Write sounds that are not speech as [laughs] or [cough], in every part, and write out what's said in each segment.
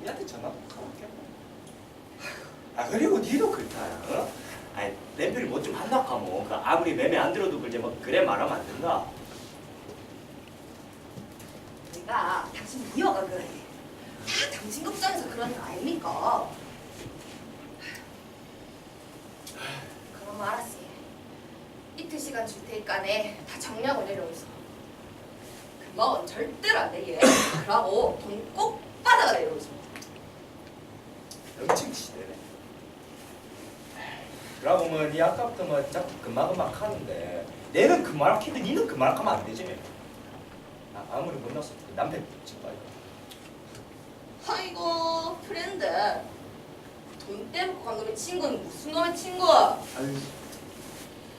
니한테 전화도 가볼게. 아 그리고 니도 그렇다. 어? 아니 램필이 뭐좀 한다 카모. 그 아무리 매매 안 들어도 그제 뭐 그래 말하면 안 된다. 내가 당신 미워가 그래. 다 당신 걱정해서 그러는 거 아닙니까? 그럼 알았지. 이틀 시간 줄 테니까네 다 정리하고 내려오소. 그건 절대로 안 되게. 그러고 돈 꼭 받아가 내려오소. 엄청 시대네. 그러고 뭐니 아까부터 뭐 자꾸 금방금방 하는데 내는 그말 하는데 니는 그말 하면 안 되지. 아, 아무리 못났어도 그 남편 말이야. 아이고 프렌드. 돈 떼먹고 간 놈의 친구는 무슨 놈의 친구? 아유.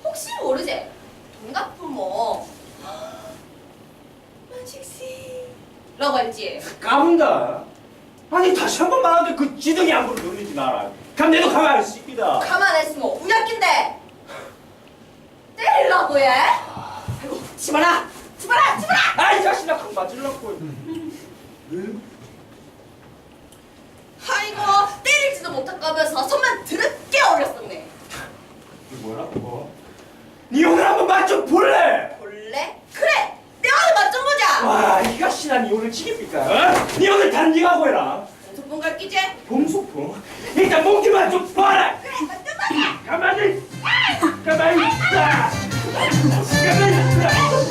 혹시 모르지? 돈 갚으면 뭐 [gasps] 만식씨 라고 할지 까분다. 아니 다시 한 번 말하는데 그 지덩이 안 보고 놀리지 마라. 그럼 내도 가만히 있습니다. 가만 있으면 우약긴데 때리려고 해? 아이고 치마라 치마라 치마라 아이 자식아 강 맞으려고. 응? 아이고 때리지도 못할까면서 손만 드럽게 올렸었네 이거 뭐라고? 니 오늘 한번 맛 좀 볼래? 볼래? 그래 내가 맛좀 보자 와, 이가 씨나 니 오늘 지깁니까? 어? 니 오늘 단징하고 해라. 소풍 갈 끼지? 봉수풍. 일단 몽기만 좀 봐라. 그래 맛좀 보자 가만히, 가만히 있다. 가만히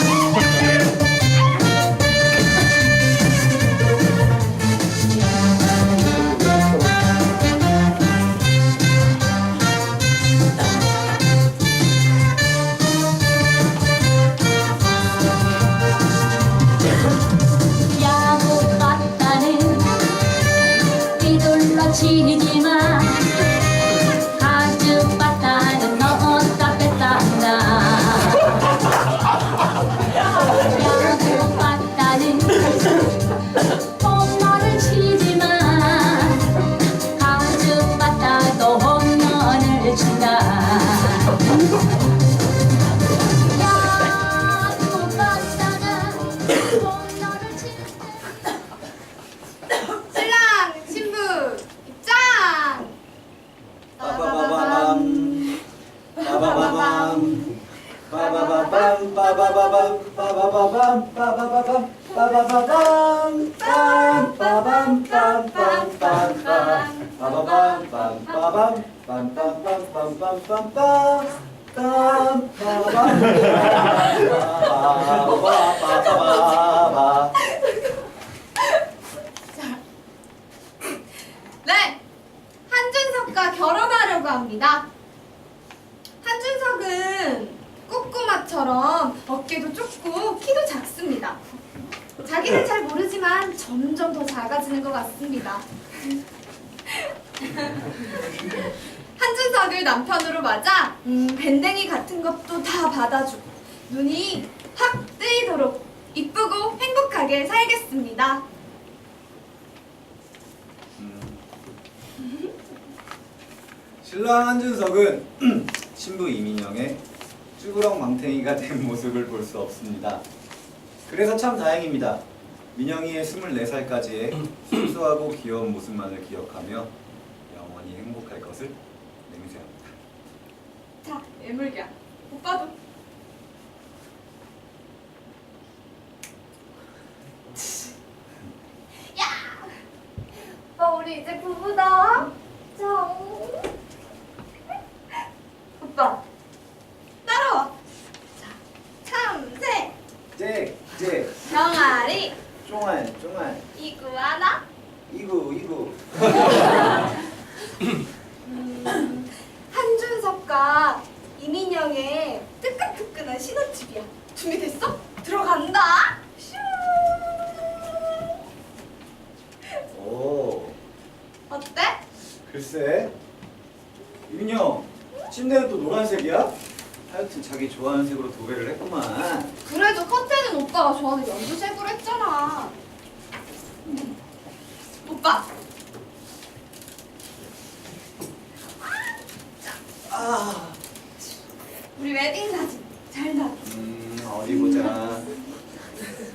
음, 밴댕이 같은 것도 다 받아주고 눈이 확 뜨이도록 이쁘고 행복하게 살겠습니다. 신랑 한준석은 [clears throat] 신부 이민영의 쭈그렁 망탱이가 된 모습을 볼 수 없습니다. 그래서 참 다행입니다. 민영이의 24살까지의 순수하고 귀여운 모습만을 기억하며 영원히 행복할 것을 맹세합니다. 자, 애물기야. 오빠도. 야! 오빠, 우리 이제 부부다. 자. 오빠, 따라와. 자, 참새, 잭, 잭, 병아리, 쫑알, 쫑알, 이구아나, 이구, 이구. [laughs] 음, 한준석과 이민영의 뜨끈뜨끈한 신혼집이야. 준비됐어? 들어간다. 슈. 오, 어때? 글쎄. 이민영, 침대는 또 노란색이야? 하여튼 자기 좋아하는 색으로 도배를 했구만. 그래도 커튼은 오빠가 좋아하는 연두색으로 했잖아. 음. 오빠, 아, 우리 웨딩 사진 잘 나. 음, 어디 보자.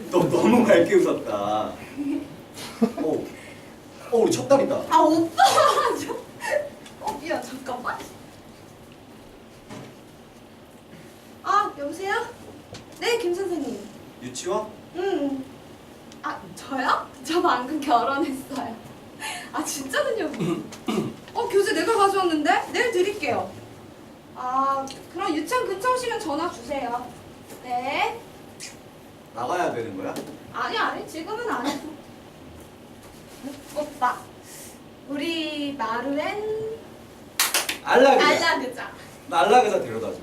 너 너무 맑게 웃었다. 오, 어 우리 첫 달이다. 아 오빠 저... [laughs] 어 미안 잠깐만 아 여보세요? 네 김 선생님 유치원? 음아 저요? 저 방금 결혼했어요 아 진짜는요? [clears throat] 어 교재 내가 가져왔는데 내일 드릴게요 아 그럼 유치원 근처 오시면 전화 주세요 네 나가야 되는 거야? 아니 아니 지금은 안 해도 오빠 우리 마루엔 알라그자. 알라그자 나 알라그자 데려다 줘.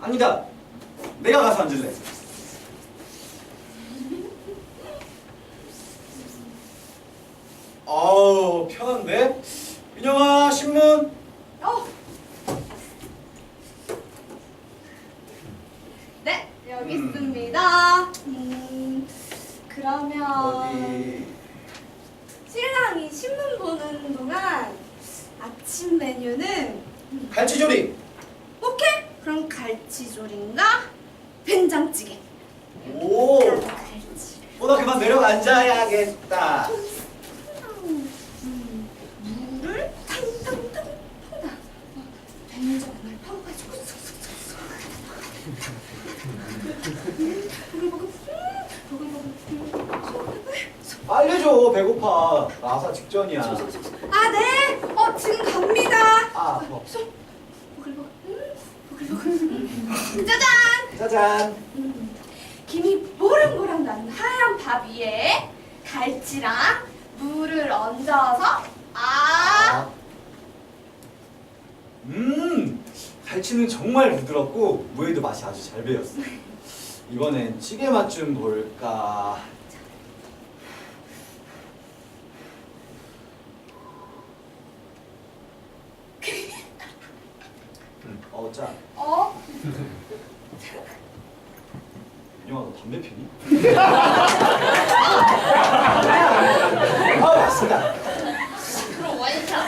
아니다. 내가 가서 앉을래. [laughs] 아우 편한데? 민영아 신문. 어. 네 여기 음. 음 그러면 어디? 신랑이 신문 보는 동안 아침 메뉴는 갈치조림. 오케이 그럼 갈치조림과 된장찌개 오. 갈치 보다 그만 내려가 앉아야겠다. 음, 물을 탕탕탕 푼다. 된장을 퍼가지고 쏙쏙쏙쏙. 보글보글, 음, 보글보글, 음, 빨리 줘 배고파. 나사 직전이야. 아 네, 어 지금 갑니다. 아 보글보글, 음, 보글보글. 음, 짜잔. 짜잔. 음, 김이 모락모락 나는 하얀 밥 위에 갈치랑 물을 얹어서 아. 음, 갈치는 정말 부드럽고 무에도 맛이 아주 잘 배였어. 이번엔 찌개 맛 좀 볼까. 음, 어, 짜. 어? 윤영아, 너 담배 피니? [laughs] 아, 맛있다. 그럼 와인차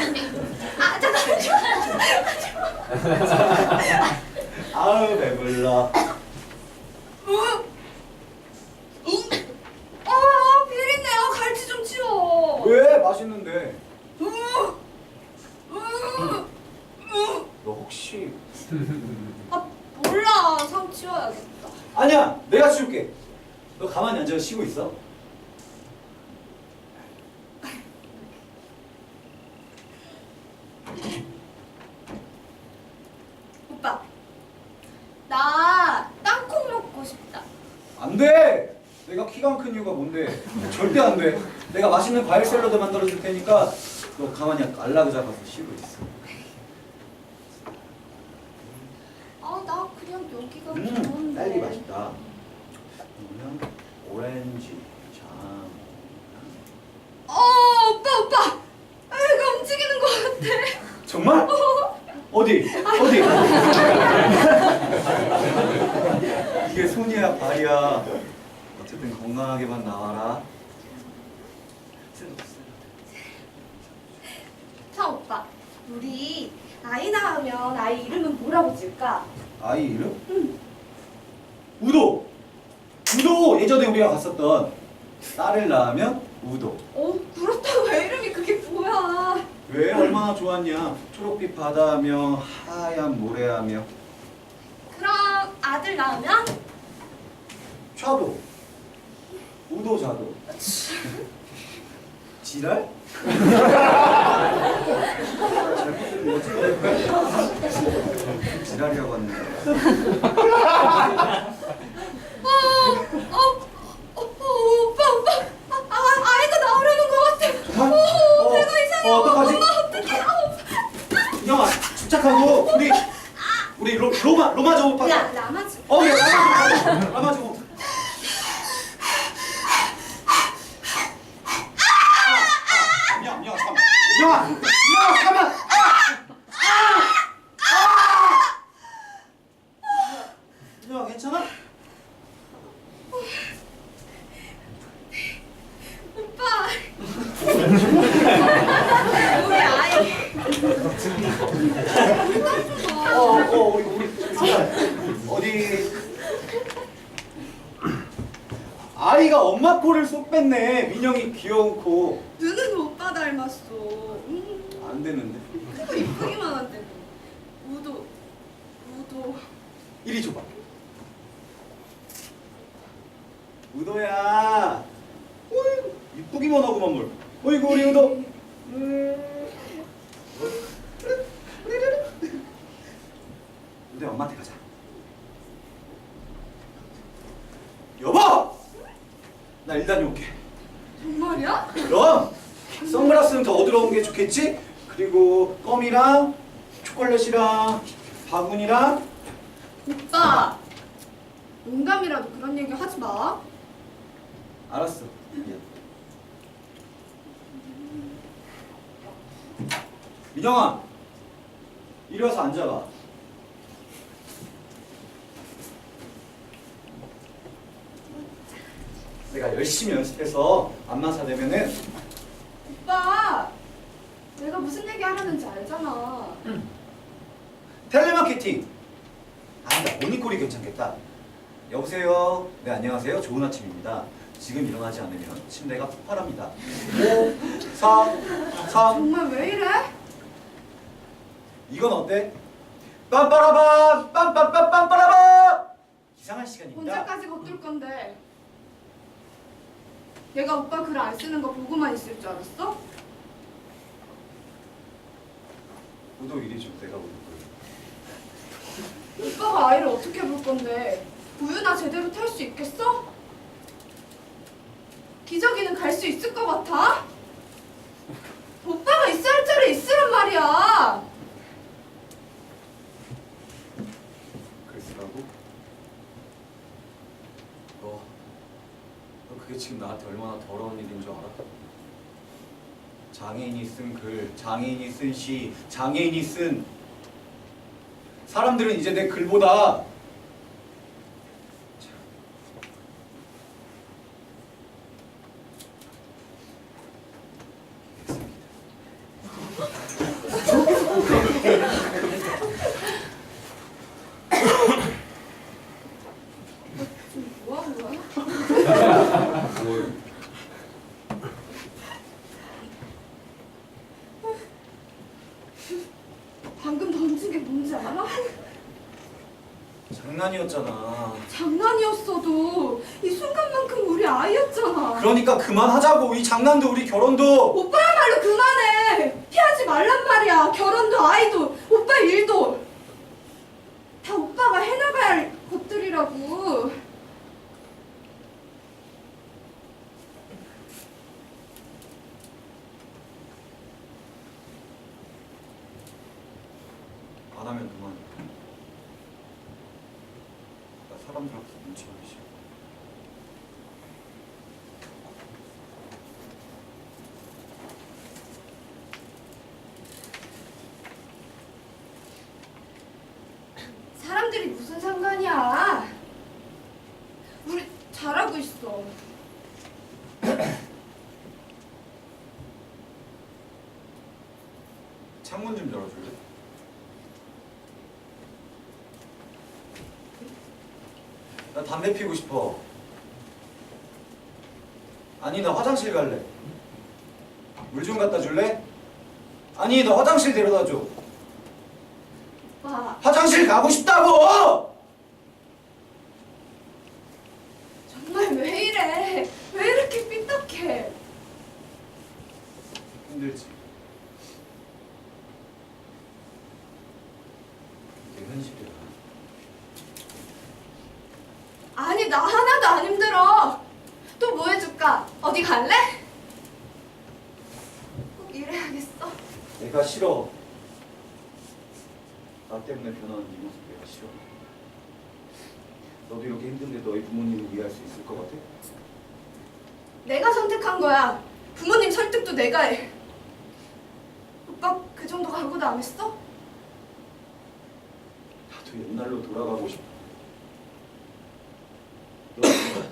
아 잠깐만요. [laughs] 아우, 배불러. 어 비린내요. 갈치 좀 치워. 왜? 맛있는데. 우, 우, 우. 너 혹시. 아 몰라. 상 치워야겠다. 아니야, 내가 치울게. 너 가만히 앉아 쉬고 있어. 오빠. 나 땅콩 먹고 싶다. 안 돼! 내가 키가 큰 이유가 뭔데? 절대 안 돼. 내가 맛있는 과일 샐러드 만들어 줄 테니까 너 가만히 안락의자 가서 쉬고 있어. 아 나 그냥 여기가 음. 딸기 맛있다. 그러면 오렌지, 장. 어 오빠 오빠. 애가 움직이는 것 같아. 정말? 어디? 어디? 이게 손이야 발이야. 어쨌든 건강하게만 나와라. 자 오빠. 우리 아이 낳으면 아이 이름은 뭐라고 지을까? 아이 이름? 우도! 우도! 예전에 우리가 갔었던 딸을 낳으면 우도. 어 그렇다고 왜 이름이 그게 뭐야? 왜 얼마나 좋았냐? 초록빛 바다하며 하얀 모래하며 그럼 아들 낳으면 차도 우도자도 [laughs] 지랄? 잘못 들은 거지? 지랄이라고 하는데 어, 어, 어, 어, 오빠 오빠 아, 아 아이가 나오려는 것 같아. 정말? 어, 어, 배가 이상해. 어, 어떡하지? 엄마 어떡해? 아우. 영아 침착하고 우리 우리 로, 로마 로마 저거 봐. 야 라마즈. 어, 예, 라마 저거 라마 저거. 미안, 미안, 잠깐. 미안, 미안, 잠깐만. 미안, 괜찮아? 오빠. 우리 아이. 어, 어, 우리 우리 잠깐. 어디? 아이가 엄마 코를 쏙 뺐네. 민영이 귀여운 코. 눈은 오빠 닮았어. 됐는데. 그리고 이쁘기만 한데 뭐. 우도 우도 이리 줘봐. 우도야. 어이, 이쁘기만 하고만 뭘. 어이구 우리 우도. 우도 엄마한테 가자. 여보! 나일 다녀올게. 정말이야? 그럼 선글라스는 더 어두러운 게 좋겠지? 그리고 껌이랑 초콜릿이랑 바구니랑 오빠 농담이라도 그런 얘기 하지 마. 알았어. 미안. 민영아, 이리 와서 앉아봐. 내가 열심히 연습해서 안마사 되면은 오빠 내가 무슨 얘기 하려는지 알잖아. 텔레마케팅. 아니다, 모니콜이 괜찮겠다. 여보세요. 네 안녕하세요. 좋은 아침입니다. 지금 일어나지 않으면 침대가 폭발합니다. 5, 4, 3. 정말 왜 이래? 이건 어때? 빰빠라밤 빰빰빰빰빠라밤 이상한 시간입니다. 언제까지 겉돌 건데? 내가 오빠 글 안 쓰는 거 보고만 있을 줄 알았어? 이리 좀 내가 보는 거야. 오빠가 아이를 어떻게 볼 건데? 우유나 제대로 탈 수 있겠어? 기저귀는 갈 수 있을 것 같아? 오빠가 있어야 할 자리에 있으란 말이야. 그랬으라고? 너, 너 그게 지금 나한테 얼마나 더러운 일인 줄 알아? 장애인이 쓴 글, 장애인이 쓴 시, 장애인이 쓴 사람들은 이제 내 글보다 방금 던진 게 뭔지 알아? 장난이었잖아. 장난이었어도 이 순간만큼 우리 아이였잖아. 그러니까 그만하자고 이 장난도 우리 결혼도 오빠야말로 그만해. 피하지 말란 말이야. 결혼도 아이도 오빠 일도 다 오빠가 해나가야 할 것들이라고. 안 하면 그만. 나 사람들 앞에서 눈치 보기 싫어. 사람들이 무슨 상관이야. 우리 잘하고 있어. 창문 좀 열어줄래? 나 담배 피우고 싶어. 아니 나 화장실 갈래. 물 좀 갖다 줄래? 아니 나 화장실 데려다 줘. 오빠 화장실 가고 싶다고! 정말 왜 이래? 왜 이렇게 삐딱해? 힘들지. 이게 현실이야. 아니 나 하나도 안 힘들어. 또 뭐 해줄까? 어디 갈래? 꼭 이래야겠어. 내가 싫어. 나 때문에 변하는 네 모습 내가 싫어. 너도 이렇게 힘든데 너희 부모님을 이해할 수 있을 것 같아? 내가 선택한 거야. 부모님 설득도 내가 해. 오빠 그 정도 각오도 안 했어? 나도 옛날로 돌아가고 싶어.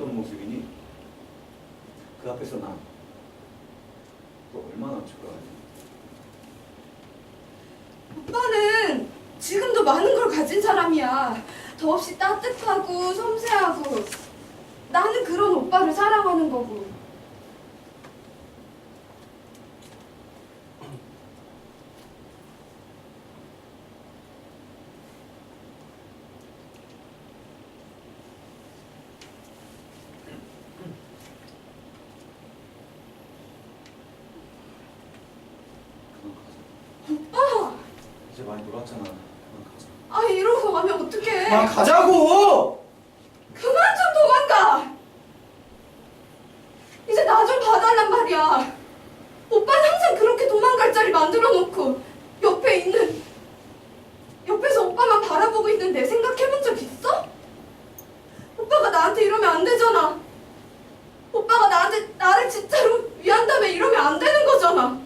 했던 모습이니? 그 앞에서 난 또 얼마나 좋아하니? 오빠는 지금도 많은 걸 가진 사람이야. 더없이 따뜻하고 섬세하고. 나는 그런 오빠를 사랑하는 거고. 이제 많이 놀았잖아. 그만 가자. 아 이러고 가면 어떡해 그만 가자고! 그만 좀 도망가 이제 나 좀 봐달란 말이야 오빠는 항상 그렇게 도망갈 자리 만들어 놓고 옆에 있는 옆에서 오빠만 바라보고 있는 내 생각해본 적 있어? 오빠가 나한테 이러면 안 되잖아 오빠가 나한테 나를 진짜로 위한다면 이러면 안 되는 거잖아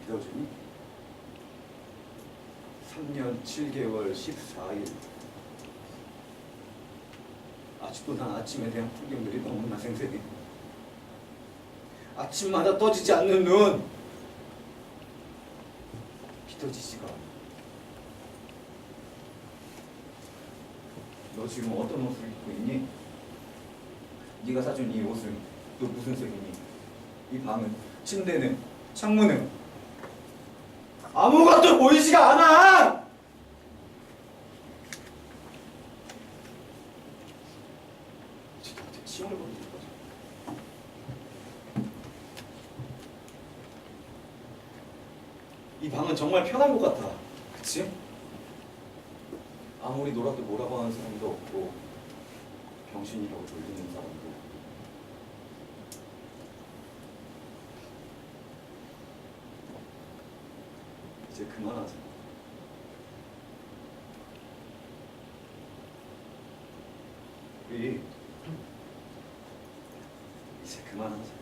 믿어주니? 3년 7개월 14일 아직도 난 아침에 대한 풍경들이 너무나 생생해 아침마다 떠지지 않는 눈 않아 너 지금 어떤 옷을 입고 있니? 네가 사준 이 옷은 또 무슨 색이니? 이 방은, 침대는, 창문은 아무것도 보이지가 않아! 이제 너한테 침을 보는 거지. 이 방은 정말 편한 것 같아. 그치? 아무리 놀아도 뭐라고 하는 사람도 없고 병신이라고 놀리는 사람도 이제 그만하자. 우리 이제 그만하자.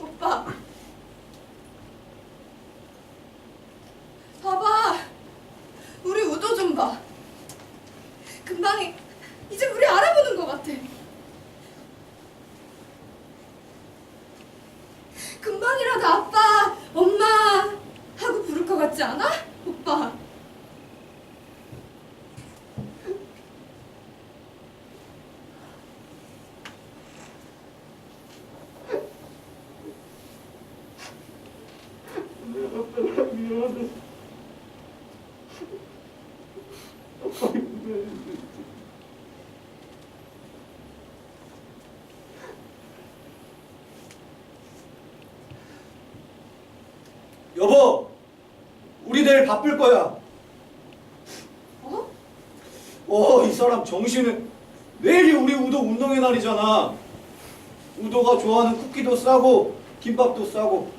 오빠 봐봐 우리 우도 좀봐 금방이 이제 우리 알아보는 것 같아 금방이라도 아빠 엄마 하고 부를 것 같지 않아? 오빠 여보, 우리 내일 바쁠 거야. 어? 어, 이 사람 정신은 내일이 우리 우도 운동의 날이잖아. 우도가 좋아하는 쿠키도 싸고 김밥도 싸고.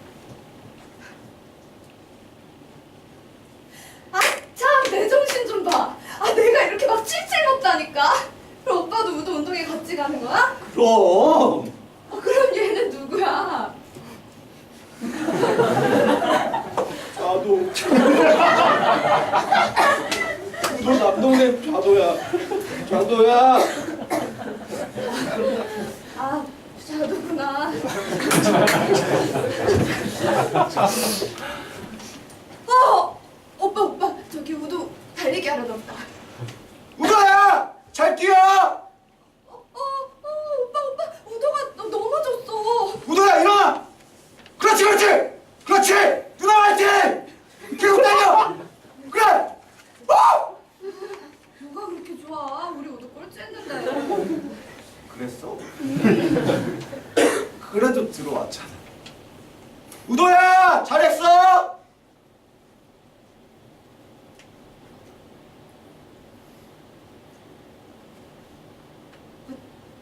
아 참 내 정신 좀 봐 아 내가 이렇게 막 칠칠 먹다니까 그럼 오빠도 우도 운동회 같이 가는 거야? 그럼. 어, 그럼 얘는 누구야? 좌도. 우도 남동생 좌도야. 좌도야. 아, 자두구나. 어, 오빠 오빠 저기 우도 달리기 하러 갔다. 우도야, 잘 뛰어. 어, 어, 오빠 오빠 우도가 너- 넘어졌어. 우도야 일어나. 그렇지, 그렇지, 그렇지. 누나 화이팅. 계속 달려. 그래. 어! 누가 그렇게 좋아? 우리 우도 꼴찌했는데. 그랬어? 그래도 들어왔잖아. 우도야, 잘했어.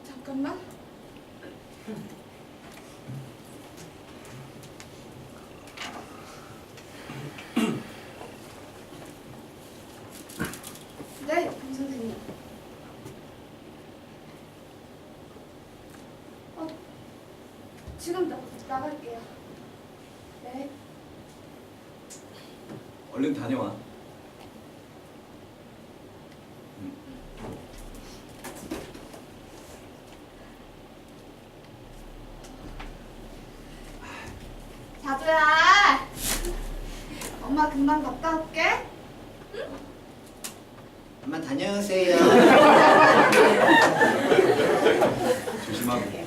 잠깐만. 네, 강 선생님. 어, 지금 나, 나갈게요. 네. 얼른 다녀와. 자두야. 엄마 금방 갔다 올게. 엄마 다녀오세요. [laughs] 조심하고.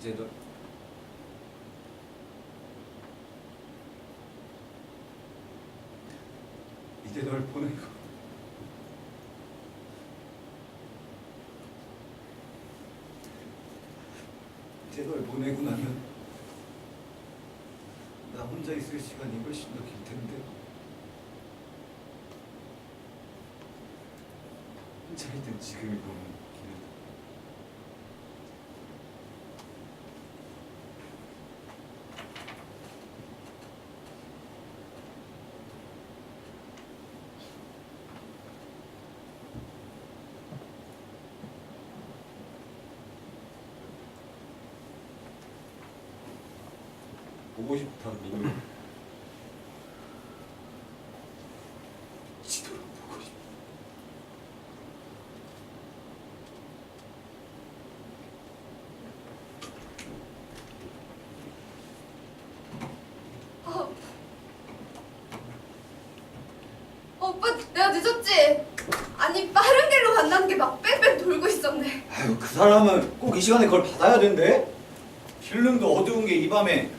이제 너 이제 널 보내고. 이제 널 보내고 나면 나 혼자 있을 시간이 훨씬 더 길 텐데. 혼자 있던 지금이 너무 길어 보고 싶다 민우 지도록 보고 싶다 아, 오빠 내가 늦었지? 아니 빠른 길로 간다는 게 막 뺑뺑 돌고 있었네. 아유 그 사람은 꼭 이 시간에 그걸 받아야 된대 필름도 어두운 게 이 밤에